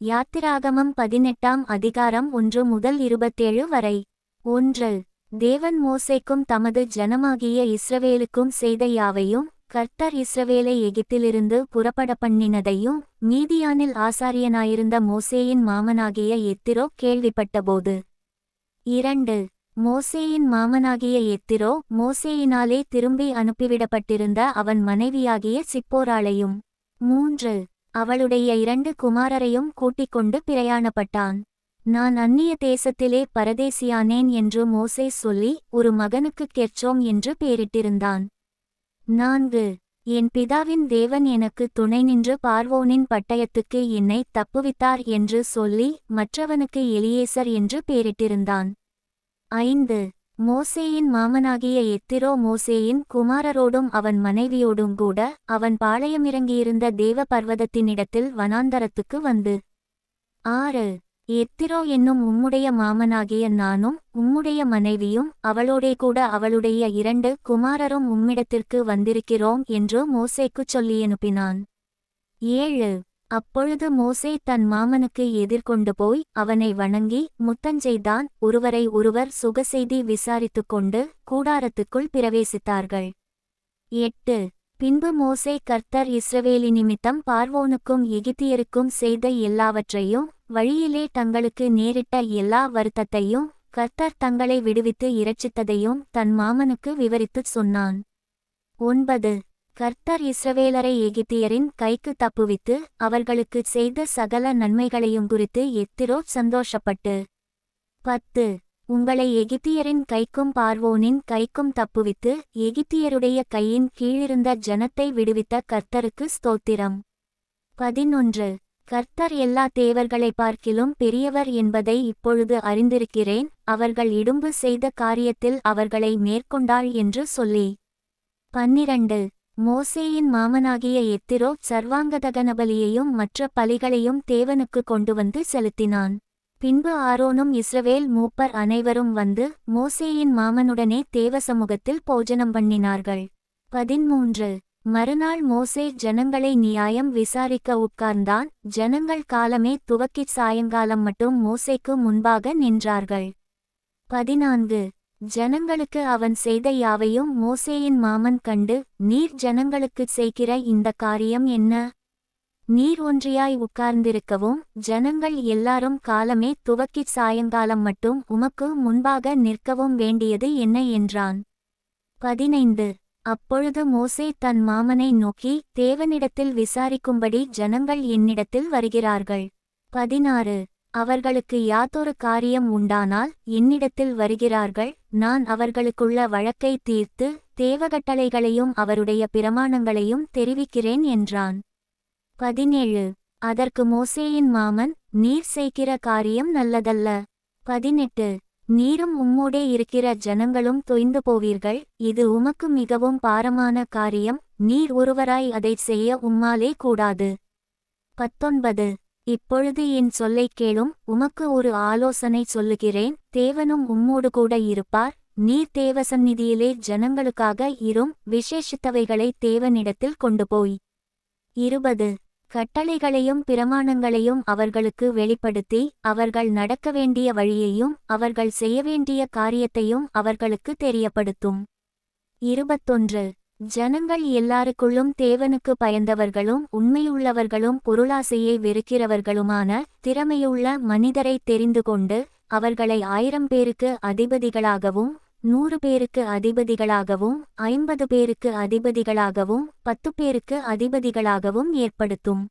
யாத்திராகமம் பதினெட்டாம் அதிகாரம் ஒன்று முதல் இருபத்தேழு வரை. ஒன்று. தேவன் மோசேக்கும் தமது ஜனமாகிய இஸ்ரவேலுக்கும் செய்த யாவையும் கர்த்தர் இஸ்ரவேலை எகிப்திலிருந்து புறப்பட பண்ணினதையும் மீதியானில் ஆசாரியனாயிருந்த மோசேயின் மாமனாகிய எத்திரோ கேள்விப்பட்டபோது. இரண்டு. மோசேயின் மாமனாகிய எத்திரோ மோசேயினாலே திரும்பி அனுப்பிவிடப்பட்டிருந்த அவன் மனைவியாகிய சிப்போராளையும். மூன்று. அவளுடைய இரண்டு குமாரரையும் கூட்டிக் கொண்டு பிரயாணப்பட்டான். நான் அந்நிய தேசத்திலே பரதேசியானேன் என்று மோசே சொல்லி ஒரு மகனுக்கு கெர்ச்சோம் என்று பேரிட்டிருந்தான். நான்கு. என் பிதாவின் தேவன் எனக்கு துணை நின்று பார்வோனின் பட்டயத்துக்கு என்னை தப்புவித்தார் என்று சொல்லி மற்றவனுக்கு எலியேசர் என்று பேரிட்டிருந்தான். ஐந்து. மோசேயின் மாமனாகிய எத்திரோ மோசேயின் குமாரரோடும் அவன் மனைவியோடும் கூட அவன் பாளையமிறங்கியிருந்த தேவ பர்வதத்தினிடத்தில் வனாந்தரத்துக்கு வந்து. ஆறு. எத்திரோ என்னும் உம்முடைய மாமனாகிய நானும் உம்முடைய மனைவியும் அவளோடே கூட அவளுடைய இரண்டு குமாரரும் உம்மிடத்திற்கு வந்திருக்கிறோம் என்று மோசேக்குச் சொல்லியனுப்பினான் ஏழு. அப்பொழுது மோசே தன் மாமனுக்கு எதிர்கொண்டு போய் அவனை வணங்கி முத்தஞ்செய்தான் ஒருவரை ஒருவர் சுகசெய்தி விசாரித்துக் கொண்டு கூடாரத்துக்குள் பிரவேசித்தார்கள். எட்டு. பின்பு மோசே கர்த்தர் இஸ்ரவேலி நிமித்தம் பார்வோனுக்கும் எகிப்தியருக்கும் செய்த எல்லாவற்றையும் வழியிலே தங்களுக்கு நேரிட்ட எல்லா வருத்தத்தையும் கர்த்தர் தங்களை விடுவித்து இரட்சித்ததையும் தன் மாமனுக்கு விவரித்துச் சொன்னான். ஒன்பது. கர்த்தர் இஸ்ரவேலரை எகிப்தியரின் கைக்கு தப்புவித்து அவர்களுக்குச் செய்த சகல நன்மைகளையும் குறித்து எத்திரோ சந்தோஷப்பட்டு. பத்து. உங்களை எகிப்தியரின் கைக்கும் பார்வோனின் கைக்கும் தப்புவித்து எகிப்தியருடைய கையின் கீழிருந்த ஜனத்தை விடுவித்த கர்த்தருக்கு ஸ்தோத்திரம். பதினொன்று. கர்த்தர் எல்லா தேவர்களை பார்க்கிலும் பெரியவர் என்பதை இப்பொழுது அறிந்திருக்கிறேன் அவர்கள் இடும்பு செய்த காரியத்தில் அவர்களை மேற்கொண்டாள் என்று சொல்லி. பன்னிரண்டு. மோசேயின் மாமனாகிய எத்திரோ சர்வாங்கதகனபலியையும் மற்ற பலிகளையும் தேவனுக்கு கொண்டு வந்து செலுத்தினான். பின்பு ஆரோனும் இஸ்ரவேல் மூப்பர் அனைவரும் வந்து மோசேயின் மாமனுடனே தேவ சமூகத்தில் போஜனம் பண்ணினார்கள். பதிமூன்று மறுநாள் மோசே ஜனங்களை நியாயம் விசாரிக்க உட்கார்ந்தான். ஜனங்கள் காலமே துவக்கிச் சாயங்காலம் மட்டும் மோசேக்கு முன்பாக நின்றார்கள். பதினான்கு. ஜனங்களுக்கு அவன் செய்த யாவையும் மோசேயின் மாமன் கண்டு நீர் ஜனங்களுக்குச் செய்கிற இந்த காரியம் என்ன? நீர் ஒன்றியாய் உட்கார்ந்திருக்கவும் ஜனங்கள் எல்லாரும் காலமே துவக்கிச் சாயங்காலம் மட்டும் உமக்கு முன்பாக நிற்கவும் வேண்டியது என்ன? என்றான். பதினைந்து. அப்பொழுது மோசே தன் மாமனை நோக்கி தேவனிடத்தில் விசாரிக்கும்படி ஜனங்கள் என்னிடத்தில் வருகிறார்கள். பதினாறு. அவர்களுக்கு யாதொரு காரியம் உண்டானால் என்னிடத்தில் வருகிறார்கள். நான் அவர்களுக்குள்ள வழக்கை தீர்த்து தேவகட்டளைகளையும் அவருடைய பிரமாணங்களையும் தெரிவிக்கிறேன் என்றான். பதினேழு. அதற்கு மோசேயின் மாமன் நீர் செய்கிற காரியம் நல்லதல்ல. பதினெட்டு. நீரும் உம்மோடே இருக்கிற ஜனங்களும் தொய்ந்து போவீர்கள். இது உமக்கு மிகவும் பாரமான காரியம். நீர் ஒருவராய் அதைச் செய்ய உம்மாலே கூடாது. பத்தொன்பது. இப்பொழுது என் சொல்லைக் கேளும் உமக்கு ஒரு ஆலோசனை சொல்லுகிறேன். தேவனும் உம்மோடு கூட இருப்பார். நீர் தேவசந்நிதியிலே ஜனங்களுக்காக இரும் விசேஷித்தவைகளை தேவனிடத்தில் கொண்டு போய் இருபது. கட்டளைகளையும் பிரமாணங்களையும் அவர்களுக்கு வெளிப்படுத்தி அவர்கள் நடக்க வேண்டிய வழியையும் அவர்கள் செய்ய வேண்டிய காரியத்தையும் அவர்களுக்கு தெரியப்படுத்தும். இருபத்தொன்று. ஜனங்கள் எல்லாருக்குள்ளும் தேவனுக்கு பயந்தவர்களும் உண்மையுள்ளவர்களும் பொருளாசையை வெறுக்கிறவர்களுமான திறமையுள்ள மனிதரை தெரிந்து கொண்டு அவர்களை ஆயிரம் பேருக்கு அதிபதிகளாகவும் நூறு பேருக்கு அதிபதிகளாகவும் ஐம்பது பேருக்கு அதிபதிகளாகவும் பத்து பேருக்கு அதிபதிகளாகவும் ஏற்படுத்தும்.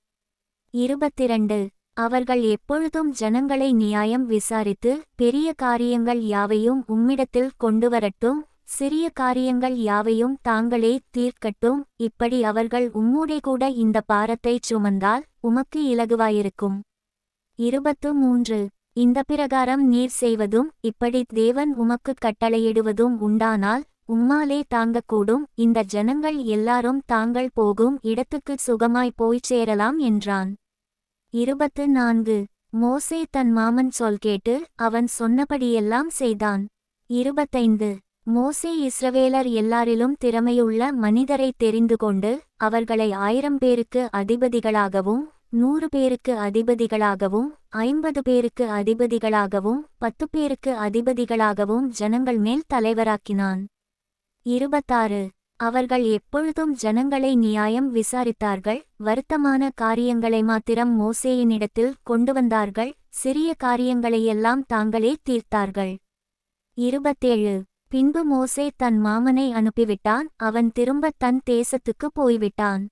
இருபத்திரண்டு. அவர்கள் எப்பொழுதும் ஜனங்களை நியாயம் விசாரித்து பெரிய காரியங்கள் யாவையும் உம்மிடத்தில் கொண்டுவரட்டும் சிறிய காரியங்கள் யாவையும் தாங்களே தீர்க்கட்டும். இப்படி அவர்கள் உம்மூடே கூட இந்த பாரத்தைச் சுமந்தால் உமக்கு இலகுவாயிருக்கும். இருபத்து மூன்று இந்த பிரகாரம் நீர் செய்வதும் இப்படி தேவன் உமக்கு கட்டளையிடுவதும் உண்டானால் உம்மாலே தாங்கக்கூடும். இந்த ஜனங்கள் எல்லாரும் தாங்கள் போகும் இடத்துக்கு சுகமாய் போய்ச் சேரலாம் என்றான். இருபத்து நான்கு மோசே தன் மாமன் சொல் கேட்டு அவன் சொன்னபடியெல்லாம் செய்தான். இருபத்தைந்து. மோசே இஸ்ரவேலர் எல்லாரிலும் திறமையுள்ள மனிதரை தெரிந்து கொண்டு அவர்களை ஆயிரம் பேருக்கு அதிபதிகளாகவும் நூறு பேருக்கு அதிபதிகளாகவும் ஐம்பது பேருக்கு அதிபதிகளாகவும் பத்து பேருக்கு அதிபதிகளாகவும் ஜனங்கள் மேல் தலைவராக்கினான். இருபத்தாறு. அவர்கள் எப்பொழுதும் ஜனங்களை நியாயம் விசாரித்தார்கள் வருத்தமான காரியங்களை மாத்திரம் மோசேயினிடத்தில் கொண்டு வந்தார்கள் சிறிய காரியங்களையெல்லாம் தாங்களே தீர்த்தார்கள். இருபத்தேழு. பின்பு மோசே தன் மாமனை அனுப்பிவிட்டான். அவன் திரும்பத் தன் தேசத்துக்கு போய்விட்டான்.